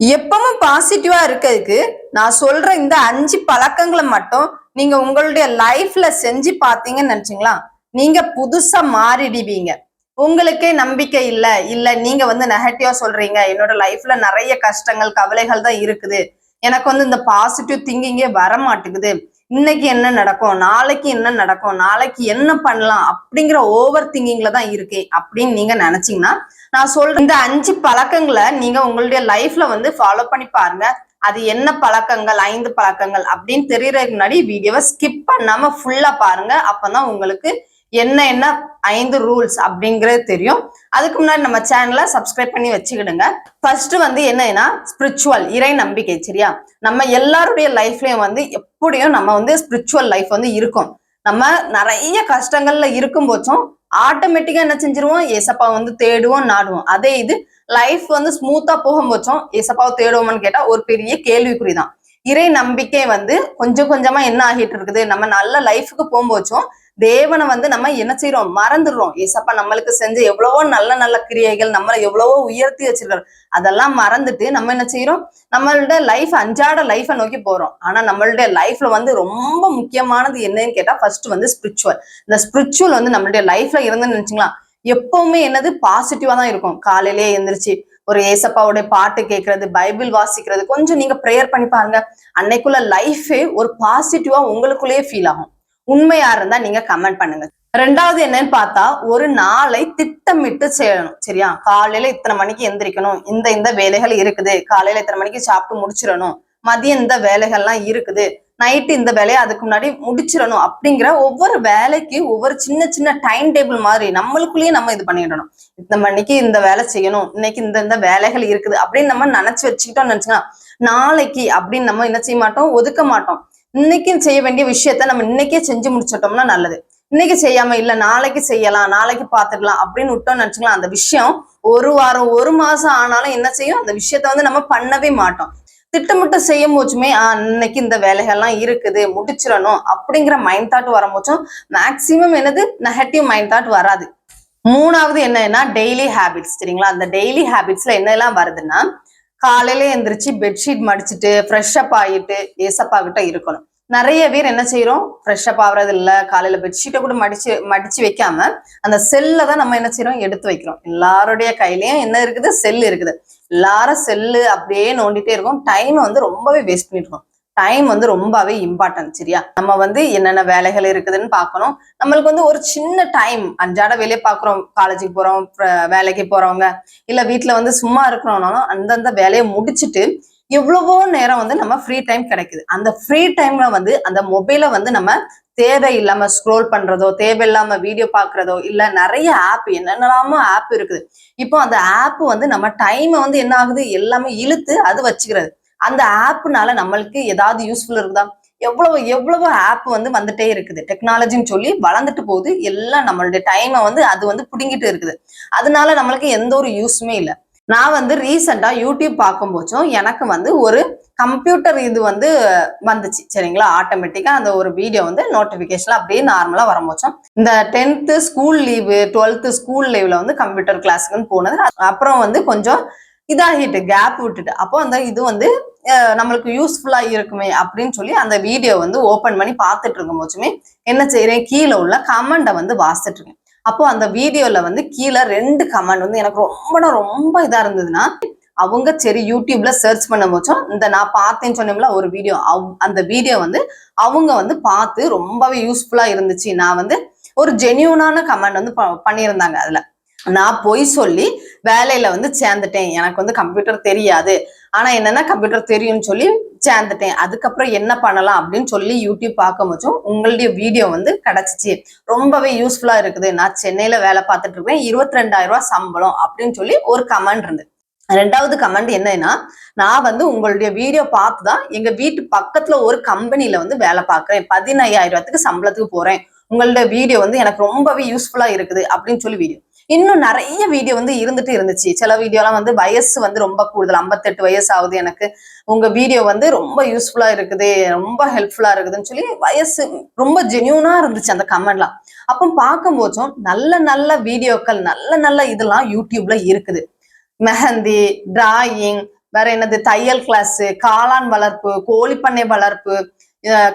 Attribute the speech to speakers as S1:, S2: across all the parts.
S1: எப்பவும் பாசிட்டிவா இருக்கிறதுக்கு நான் சொல்ற இந்த அஞ்சு பழக்கங்களை மட்டும் நீங்க உங்களுடைய லைஃப்ல செஞ்சு பாத்தீங்கன்னு நினைச்சீங்களா? நீங்க புதுசா மாறிடுவீங்க. உங்களுக்கே நம்பிக்கை இல்ல இல்ல நீங்க வந்து நெகட்டிவா சொல்றீங்க. என்னோட லைஃப்ல நிறைய கஷ்டங்கள் கவலைகள் தான் இருக்குது. எனக்கு வந்து இந்த பாசிட்டிவ் திங்கிங்கே வர மாட்டேங்குது இன்னைக்கு என்ன நடக்கும் நாளைக்கு என்ன நடக்கும் நாளைக்கு என்ன பண்ணலாம் அப்படிங்கிற ஓவர் திங்கிங்ல தான் இருக்கேன் அப்படின்னு நீங்க நினைச்சீங்கன்னா நான் சொல்ற இந்த அஞ்சு பழக்கங்களை நீங்க உங்களுடைய லைஃப்ல வந்து ஃபாலோ பண்ணி பாருங்க. அது என்ன பழக்கங்கள் ஐந்து பழக்கங்கள் அப்படின்னு தெரியறதுக்கு முன்னாடி வீடியோவை ஸ்கிப் பண்ணாம ஃபுல்லா பாருங்க. அப்பதான் உங்களுக்கு என்ன என்ன ஐந்து ரூல்ஸ் அப்படிங்கிறது தெரியும். அதுக்கு முன்னாடி நம்ம சேனலை சப்ஸ்கிரைப் பண்ணி வச்சுக்கிடுங்க. ஃபர்ஸ்ட் வந்து என்னன்னா ஸ்பிரிச்சுவல் இறை நம்பிக்கை சரியா? நம்ம எல்லாருடைய லைஃப்லயும் வந்து எப்படியும் நம்ம வந்து ஸ்பிரிச்சுவல் லைஃப் வந்து இருக்கும். நம்ம நிறைய கஷ்டங்கள்ல இருக்கும் போச்சும் ஆட்டோமேட்டிக்கா என்ன செஞ்சிருவோம்? ஏசப்பா வந்து தேடுவோம் நாடுவோம். அதே இது லைஃப் வந்து ஸ்மூத்தா போகும்போச்சும் ஏசப்பாவை தேடுவோம்னு கேட்டா ஒரு பெரிய கேள்விக்குறிதான். இறை நம்பிக்கை வந்து கொஞ்சம் கொஞ்சமா என்ன ஆகிட்டு இருக்குது? நம்ம நல்ல லைஃபுக்கு போகும்போச்சும் தேவனை வந்து நம்ம என்ன செய்யறோம் மறந்துடுறோம். ஏசப்பா நம்மளுக்கு செஞ்ச எவ்வளவோ நல்ல நல்ல கிரியைகள் நம்மளை எவ்வளவோ உயர்த்தி வச்சிருக்காரு. அதெல்லாம் மறந்துட்டு நம்ம என்ன செய்யறோம் நம்மளோட லைஃப் அஞ்சாட லைஃபை நோக்கி போறோம். ஆனா நம்மளுடைய லைஃப்ல வந்து ரொம்ப முக்கியமானது என்னன்னு கேட்டா ஃபர்ஸ்ட் வந்து ஸ்பிரிச்சுவல் இந்த ஸ்பிரிச்சுவல் வந்து நம்மளுடைய லைஃப்ல இருந்துன்னு நினைச்சுங்களா? எப்பவுமே என்னது? பாசிட்டிவா தான் இருக்கும். காலையிலேயே எந்திரிச்சு ஒரு ஏசப்பாவுடைய பாட்டு கேட்கறது பைபிள் வாசிக்கிறது கொஞ்சம் நீங்க ப்ரேயர் பண்ணி பாருங்க. அன்னைக்குள்ள லைஃபே ஒரு பாசிட்டிவா உங்களுக்குள்ளேயே ஃபீல் ஆகும். உண்மையா இருந்தா நீங்க கமெண்ட் பண்ணுங்க. ரெண்டாவது என்னன்னு பார்த்தா ஒரு நாளை திட்டமிட்டு செய்யணும். சரியா? காலையில இத்தனை மணிக்கு எந்திரிக்கணும். இந்த இந்த வேலைகள் இருக்குது. காலையில இத்தனை மணிக்கு சாப்பிட்டு முடிச்சிடணும். மதியம் இந்த வேலைகள்லாம் இருக்குது. நைட்டு இந்த வேலையை அதுக்கு முன்னாடி முடிச்சிடணும் அப்படிங்கிற ஒவ்வொரு வேலைக்கு ஒவ்வொரு சின்ன சின்ன டைம் டேபிள் மாதிரி நம்மளுக்குள்ளேயே நம்ம இது பண்ணிடணும். இந்த மணிக்கு இந்த வேலை செய்யணும். இன்னைக்கு இந்த இந்த வேலைகள் இருக்குது அப்படின்னு நம்ம நினைச்சு வச்சுக்கிட்டோம்னு நினைச்சுக்கலாம். நாளைக்கு அப்படின்னு நம்ம என்ன செய்ய மாட்டோம்? ஒதுக்க மாட்டோம். இன்னைக்கு செய்ய வேண்டிய விஷயத்த நம்ம இன்னைக்கே செஞ்சு முடிச்சிட்டோம்னா நல்லது. இன்னைக்கு செய்யாம இல்ல நாளைக்கு செய்யலாம் நாளைக்கு பாத்துக்கலாம் அப்படின்னு விட்டோம்னு நினைச்சுக்கலாம் அந்த விஷயம் ஒரு வாரம் ஒரு மாசம் ஆனாலும் என்ன செய்யும்? அந்த விஷயத்த வந்து நம்ம பண்ணவே மாட்டோம். திட்டமிட்டு செய்யும் போச்சுமே ஆஹ் இன்னைக்கு இந்த வேலைகள்லாம் இருக்குது முடிச்சிடணும் அப்படிங்கிற மைண்ட் தாட் வரும்போச்சும் மேக்சிமம் என்னது? நெகட்டிவ் மைண்ட் தாட் வராது. மூணாவது என்னன்னா டெய்லி ஹேபிட்ஸ் சரிங்களா? அந்த டெய்லி ஹேபிட்ஸ்ல என்னெல்லாம் வருதுன்னா காலையில எந்திரிச்சு பெட்ஷீட் மடிச்சிட்டு ஃப்ரெஷ் அப் ஆகிட்டு ஏசப்பா கிட்ட இருக்கணும். நிறைய பேர் என்ன செய்யறோம் ஃப்ரெஷ் அப் ஆகுறது இல்ல காலையில பெட்ஷீட்டை கூட மடிச்சு மடிச்சு வைக்காம அந்த செல்ல தான் நம்ம என்ன செய்யறோம் எடுத்து வைக்கிறோம். எல்லாருடைய கையிலயும் என்ன இருக்குது? செல் இருக்குது. எல்லாரும் செல்லு அப்படியே நோண்டிட்டே இருக்கும். டைம் வந்து ரொம்பவே வேஸ்ட் பண்ணிட்டு இருக்கோம். டைம் வந்து ரொம்பவே இம்பார்ட்டன்ட் சரியா? நம்ம வந்து என்னென்ன வேலைகள் இருக்குதுன்னு பார்க்கணும். நம்மளுக்கு வந்து ஒரு சின்ன டைம் அன்றாட வேலையை பார்க்குறோம். காலேஜுக்கு போகிறோம் வேலைக்கு போகிறவங்க இல்லை வீட்டில் வந்து சும்மா இருக்கிறோம்னாலும் அந்தந்த வேலையை முடிச்சுட்டு எவ்வளவோ நேரம் வந்து நம்ம ஃப்ரீ டைம் கிடைக்குது. அந்த ஃப்ரீ டைம்ல வந்து அந்த மொபைலை வந்து நம்ம தேவையில்லாம ஸ்க்ரோல் பண்றதோ தேவையில்லாம வீடியோ பாக்குறதோ இல்ல நிறைய ஆப் என்னென்னலாமோ ஆப் இருக்குது. இப்போ அந்த ஆப் வந்து நம்ம டைமை வந்து என்ன ஆகுது? எல்லாமே இழுத்து அது வச்சுக்கிறது. அந்த ஆப்னால நம்மளுக்கு ஏதாவது யூஸ்ஃபுல் இருக்குதா? எவ்வளவு எவ்வளவு ஆப் வந்து வந்துட்டே இருக்குது. டெக்னாலஜின்னு சொல்லி வளர்ந்துட்டு போகுது. எல்லாம் நம்மளுடைய டைமை வந்து அது வந்து பிடுங்கிட்டு இருக்குது. அதனால நம்மளுக்கு எந்த ஒரு யூஸுமே இல்லை. நான் வந்து ரீசெண்டாக யூடியூப் பார்க்கும்போச்சும் எனக்கு வந்து ஒரு கம்ப்யூட்டர் இது வந்து வந்துச்சு. சரிங்களா? ஆட்டோமேட்டிக்கா அந்த ஒரு வீடியோ வந்து நோட்டிபிகேஷன்ல அப்படியே நார்மலா வரம்போச்சோம் இந்த tenth school leave twelfth school லீவ்ல வந்து கம்ப்யூட்டர் கிளாஸுக்குன்னு போனது. அப்புறம் வந்து கொஞ்சம் இதாகிட்டு கேப் விட்டுட்டு. அப்போ அந்த இது வந்து நம்மளுக்கு யூஸ்ஃபுல்லா இருக்குமே அப்படின்னு சொல்லி அந்த வீடியோ வந்து ஓபன் பண்ணி பார்த்துட்டு இருக்கும் போச்சுமே என்ன செய்யறேன் கீழே உள்ள கமெண்ட்டை வந்து வாசிட்டு இருக்கேன். அப்போ அந்த வீடியோல வந்து கீழே ரெண்டு கமெண்ட் வந்து எனக்கு ரொம்ப ரொம்ப இதா இருந்ததுன்னா அவங்க சரி யூடியூப்ல சர்ச் பண்ண போச்சோம் இந்த நான் பார்த்தேன்னு சொன்னோம்ல ஒரு வீடியோ அந்த வீடியோ வந்து அவங்க வந்து பார்த்து ரொம்பவே யூஸ்ஃபுல்லா இருந்துச்சு. நான் வந்து ஒரு ஜென்யூனான கமெண்ட் வந்து பண்ணியிருந்தாங்க அதுல. நான் பொய் சொல்லி வேலையில வந்து சேர்ந்துட்டேன். எனக்கு வந்து கம்ப்யூட்டர் தெரியாது. ஆனா என்னன்னா கம்ப்யூட்டர் தெரியும்னு சொல்லி சேர்ந்துட்டேன். அதுக்கப்புறம் என்ன பண்ணலாம் அப்படின்னு சொல்லி யூடியூப் பார்க்க முச்சும் உங்களுடைய வீடியோ வந்து கிடைச்சிச்சு. ரொம்பவே யூஸ்ஃபுல்லா இருக்குது. நான் சென்னையில வேலை பார்த்துட்டு இருக்கேன். இருபத்தி ரெண்டாயிரம் ரூபாய் சம்பளம் அப்படின்னு சொல்லி ஒரு கமெண்ட் இருந்து. ரெண்டாவது கமெண்ட் என்னன்னா நான் வந்து உங்களுடைய வீடியோ பார்த்து தான் எங்க வீட்டு பக்கத்துல ஒரு கம்பெனில வந்து வேலை பார்க்குறேன். பதினையாயிரத்துக்கு சம்பளத்துக்கு போறேன். உங்களோட வீடியோ வந்து எனக்கு ரொம்பவே யூஸ்ஃபுல்லா இருக்குது அப்படின்னு சொல்லி வீடியோ இன்னும் நிறைய வீடியோ வந்து இருந்துட்டு இருந்துச்சு. சில வீடியோலாம் வந்து வயசு வந்து ரொம்ப கூடுதல். ஐம்பத்தெட்டு வயசு ஆகுது எனக்கு. உங்க வீடியோ வந்து ரொம்ப யூஸ்ஃபுல்லா இருக்குது. ரொம்ப ஹெல்ப்ஃபுல்லா இருக்குதுன்னு சொல்லி வயசு ரொம்ப ஜென்யூனா இருந்துச்சு அந்த கமெண்ட்லாம் அப்போ பார்க்கும்போதும் நல்ல நல்ல வீடியோக்கள் நல்ல நல்ல இதெல்லாம் யூடியூப்ல இருக்குது. மெஹந்தி டிராயிங் வேற என்னது தையல் கிளாஸ் காளான் வளர்ப்பு கோழிப்பண்ணை வளர்ப்பு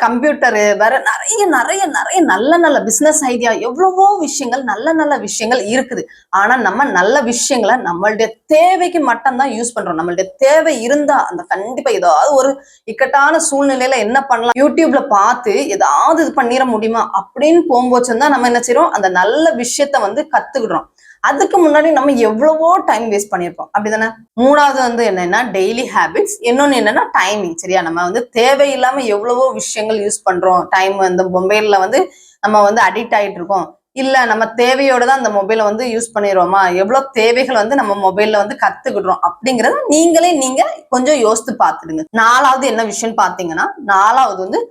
S1: கம்ப்யூட்டரு வேற நிறைய நிறைய நிறைய நல்ல நல்ல பிசினஸ் ஐடியா எவ்வளவோ விஷயங்கள் நல்ல நல்ல விஷயங்கள் இருக்குது. ஆனா நம்ம நல்ல விஷயங்களை நம்மளுடைய தேவைக்கு மட்டும்தான் யூஸ் பண்றோம். நம்மளுடைய தேவை இருந்தா அந்த கண்டிப்பா ஏதாவது ஒரு இக்கட்டான சூழ்நிலையில என்ன பண்ணலாம்? யூடியூப்ல பார்த்து ஏதாவது இது பண்ணிட முடியுமா? அப்படின்னு போகும்போது தான் நம்ம என்ன செய்யறோம் அந்த நல்ல விஷயத்த வந்து கத்துக்கிடுறோம். அதுக்கு முன்னாடி நம்ம எவ்வளவோ டைம் வேஸ்ட் பண்ணியிருப்போம் அப்படிதானே? மூணாவது வந்து என்னன்னா டெய்லி ஹேபிட்ஸ் இன்னொன்னு என்னன்னா டைமிங் சரியா? நம்ம வந்து தேவையில்லாம எவ்வளவோ விஷயங்கள் யூஸ் பண்றோம். டைம் அந்த மொபைல்ல வந்து நம்ம வந்து அடிக்ட் ஆயிட்டு இருக்கோம். இல்ல நம்ம தேவையோட தான் அந்த மொபைலை வந்து யூஸ் பண்ணிடுறோமா? எவ்வளவு தேவைகள் வந்து நம்ம மொபைல்ல வந்து கத்துக்கிடுறோம்? அப்படிங்கறத நீங்களே நீங்க கொஞ்சம் யோசித்து பார்த்துடுங்க. நாலாவது என்ன விஷயம் பாத்தீங்கன்னா நாலாவது வந்து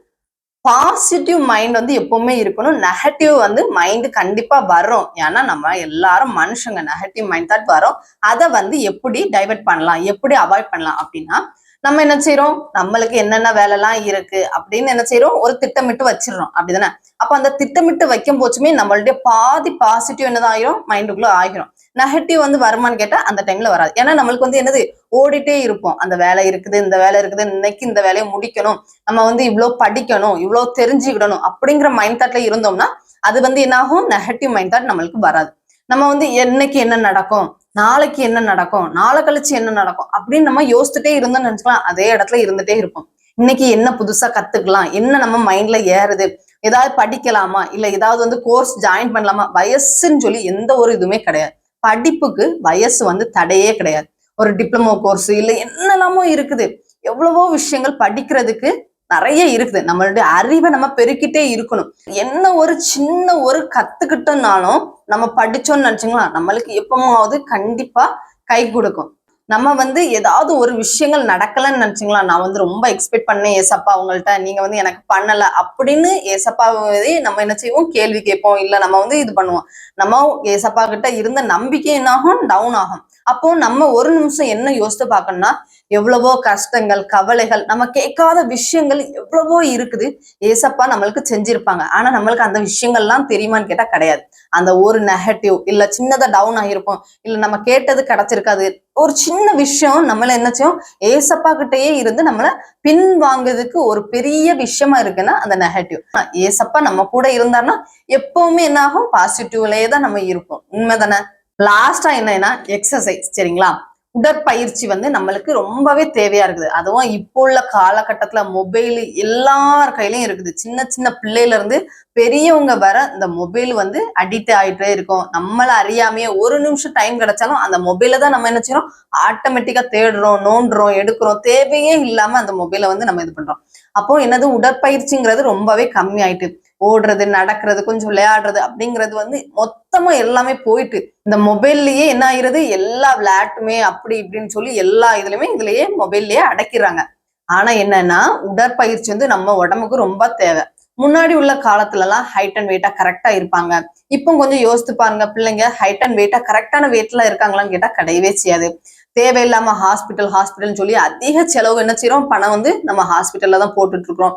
S1: பாசிட்டிவ் மைண்ட் வந்து எப்பவுமே இருக்கணும். நெகட்டிவ் வந்து மைண்ட் கண்டிப்பா வரும். ஏன்னா நம்ம எல்லாரும் மனுஷங்க. நெகட்டிவ் மைண்ட் தாட் வரும். அதை வந்து எப்படி டைவர்ட் பண்ணலாம்? எப்படி அவாய்ட் பண்ணலாம்? அப்படின்னா நம்ம என்ன செய்யறோம் நம்மளுக்கு என்னென்ன வேலைலாம் இருக்கு? அப்படின்னு என்ன செய்யறோம் ஒரு திட்டமிட்டு வச்சிடறோம். அப்படிதானே? அப்ப அந்த திட்டமிட்டு வைக்கும் போச்சுமே நம்மளுடைய பாதி பாசிட்டிவ் என்னதான் ஆயிரும்? மைண்டுக்குள்ள ஆகிரும் நெகட்டிவ் வந்து வருமான்னு கேட்டா அந்த டைம்ல வராது. ஏன்னா நம்மளுக்கு வந்து என்னது? ஓடிட்டே இருப்போம். அந்த வேலை இருக்குது இந்த வேலை இருக்குது இன்னைக்கு இந்த வேலையை முடிக்கணும். நம்ம வந்து இவ்வளோ படிக்கணும் இவ்வளோ தெரிஞ்சுக்கிடணும் அப்படிங்கிற மைண்ட் தாட்ல இருந்தோம்னா அது வந்து என்னாகும்? நெகட்டிவ் மைண்ட் தாட் நம்மளுக்கு வராது. நம்ம வந்து என்னைக்கு என்ன நடக்கும்? நாளைக்கு என்ன நடக்கும்? நாளை கழிச்சு என்ன நடக்கும்? அப்படின்னு நம்ம யோசிச்சுட்டே இருந்தோம்னு நினைச்சுக்கலாம். அதே இடத்துல இருந்துட்டே இருப்போம். இன்னைக்கு என்ன புதுசா கத்துக்கலாம்? என்ன நம்ம மைண்ட்ல ஏறுது? ஏதாவது படிக்கலாமா? இல்ல ஏதாவது வந்து கோர்ஸ் ஜாயின் பண்ணலாமா? வயசுன்னு சொல்லி எந்த ஒரு இதுவுமே கிடையாது. படிப்புக்கு வயசு வந்து தடையே கிடையாது. ஒரு டிப்ளமோ கோர்ஸ் இல்ல என்னெல்லாமோ இருக்குது. எவ்வளவோ விஷயங்கள் படிக்கிறதுக்கு நிறைய இருக்குது. நம்மளுடைய அறிவை நம்ம பெருக்கிட்டே இருக்கணும். என்ன ஒரு சின்ன ஒரு கத்துக்கிட்டோம்னாலும் நம்ம படிச்சோம்னு நினைச்சுங்களா? நம்மளுக்கு எப்பமாவது கண்டிப்பா கை கொடுக்கும். நம்ம வந்து ஏதாவது ஒரு விஷயங்கள் நடக்கலன்னு நினைச்சிங்களா? நான் வந்து ரொம்ப எக்ஸ்பெக்ட் பண்ணேன் ஏசப்பா அவங்கள்ட்ட நீங்க வந்து எனக்கு பண்ணல அப்படின்னு ஏசப்பாவே நம்ம என்ன செய்வோம்? கேள்வி கேட்போம். இல்ல நம்ம வந்து இது பண்ணுவோம். நம்ம ஏசப்பா கிட்ட இருந்த நம்பிக்கை என்ன ஆகும் டவுன் ஆகும். அப்போ நம்ம ஒரு நிமிஷம் என்ன யோசித்து பார்க்கணும்னா எவ்வளவோ கஷ்டங்கள் கவலைகள் நம்ம கேட்காத விஷயங்கள் எவ்வளவோ இருக்குது. ஏசப்பா நம்மளுக்கு செஞ்சிருப்பாங்க. ஆனா நம்மளுக்கு அந்த விஷயங்கள்லாம் தெரியுமான்னு கேட்டா கிடையாது. அந்த ஒரு நெகட்டிவ் இல்ல சின்னதா டவுன் ஆகிருப்போம் இல்ல நம்ம கேட்டது கிடைச்சிருக்காது. ஒரு சின்ன விஷயம் நம்மள செய்யும்? ஏசப்பா கிட்டயே இருந்து நம்மள பின் வாங்குறதுக்கு ஒரு பெரிய விஷயமா இருக்குன்னா அந்த நெகட்டிவ் ஏசப்பா நம்ம கூட இருந்தாருன்னா எப்பவுமே என்ன ஆகும்? பாசிட்டிவ்லயே தான் நம்ம இருப்போம். உண்மைதானே? லாஸ்டா என்னன்னா எக்ஸசைஸ் சரிங்களா? உடற்பயிற்சி வந்து நம்மளுக்கு ரொம்பவே தேவையா இருக்குது. அதுவும் இப்போ உள்ள காலகட்டத்துல மொபைல் எல்லார் கையிலயும் இருக்குது. சின்ன சின்ன பிள்ளையில இருந்து பெரியவங்க வர இந்த மொபைல் வந்து அடிக்ட் ஆயிட்டே இருக்கும். நம்மள அறியாமையே ஒரு நிமிஷம் டைம் கிடைச்சாலும் அந்த மொபைல தான் நம்ம என்ன செய்யறோம்? ஆட்டோமேட்டிக்கா தேடுறோம் நோண்டுறோம் எடுக்கிறோம். தேவையே இல்லாம அந்த மொபைலை வந்து நம்ம இது பண்றோம். அப்போ என்னது? உடற்பயிற்சிங்கிறது ரொம்பவே கம்மி ஆயிட்டு ஓடுறது நடக்கிறது கொஞ்சம் விளையாடுறது அப்படிங்கிறது வந்து மொத்தமா எல்லாமே போயிட்டு இந்த மொபைல்லயே என்ன ஆயிருது? எல்லா விளையாட்டுமே அப்படி இப்படின்னு சொல்லி எல்லா இதுலயுமே இதுலயே மொபைல்லயே அடக்கிறாங்க. ஆனா என்னன்னா உடற்பயிற்சி வந்து நம்ம உடம்புக்கு ரொம்ப தேவை. முன்னாடி உள்ள காலத்துல எல்லாம் ஹைட் அண்ட் வெயிட்டா கரெக்டா இருப்பாங்க. இப்போ கொஞ்சம் யோசித்து பாருங்க பிள்ளைங்க ஹைட் அண்ட் வெயிட்டா கரெக்டான வெயிட்ல இருக்காங்களான்னு கேட்டா கிடையவே செய்யாது. தேவையில்லாம ஹாஸ்பிட்டல் ஹாஸ்பிட்டல்னு சொல்லி அதிக செலவு என்ன செய்யறோம் பணம் வந்து நம்ம ஹாஸ்பிட்டல்ல தான் போட்டுட்டு இருக்கிறோம்.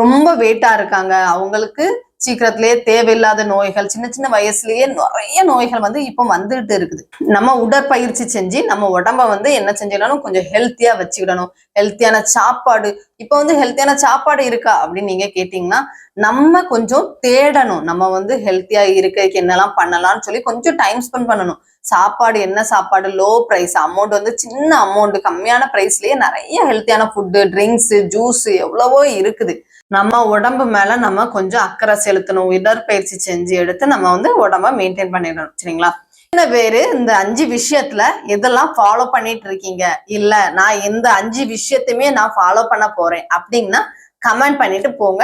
S1: ரொம்ப வெயிட்டா இருக்காங்க. அவங்களுக்கு சீக்கிரத்திலேயே தேவையில்லாத நோய்கள் சின்ன சின்ன வயசுலயே நிறைய நோய்கள் வந்து இப்போ வந்துகிட்டு இருக்குது. நம்ம உடற்பயிற்சி செஞ்சு நம்ம உடம்ப வந்து என்ன செஞ்சிடணும்? கொஞ்சம் ஹெல்த்தியா வச்சுக்கிடணும். ஹெல்த்தியான சாப்பாடு. இப்போ வந்து ஹெல்த்தியான சாப்பாடு இருக்கா? அப்படின்னு நீங்க கேட்டீங்கன்னா நம்ம கொஞ்சம் தேடணும். நம்ம வந்து ஹெல்த்தியா இருக்க என்னெல்லாம் பண்ணலாம்னு சொல்லி கொஞ்சம் டைம் ஸ்பெண்ட் பண்ணணும். சாப்பாடு என்ன சாப்பாடு? லோ ப்ரைஸ் அமௌண்ட் வந்து சின்ன அமௌண்ட் கம்மியான ப்ரைஸ்லயே நிறைய ஹெல்த்தியான ஃபுட்டு ட்ரிங்க்ஸ் ஜூஸ் எவ்வளவோ இருக்குது. நம்ம உடம்பு மேல நம்ம கொஞ்சம் அக்கறை செலுத்தணும். உடற்பயிற்சி செஞ்சு எடுத்து நம்ம வந்து உடம்ப மெயின்டைன் பண்ணிடணும். சரிங்களா? என்ன பேரு இந்த அஞ்சு விஷயத்துல எதெல்லாம் ஃபாலோ பண்ணிட்டு இருக்கீங்க? இல்ல நான் இந்த அஞ்சு விஷயத்தையுமே நான் ஃபாலோ பண்ண போறேன். அப்படின்னா கமெண்ட் பண்ணிட்டு போங்க.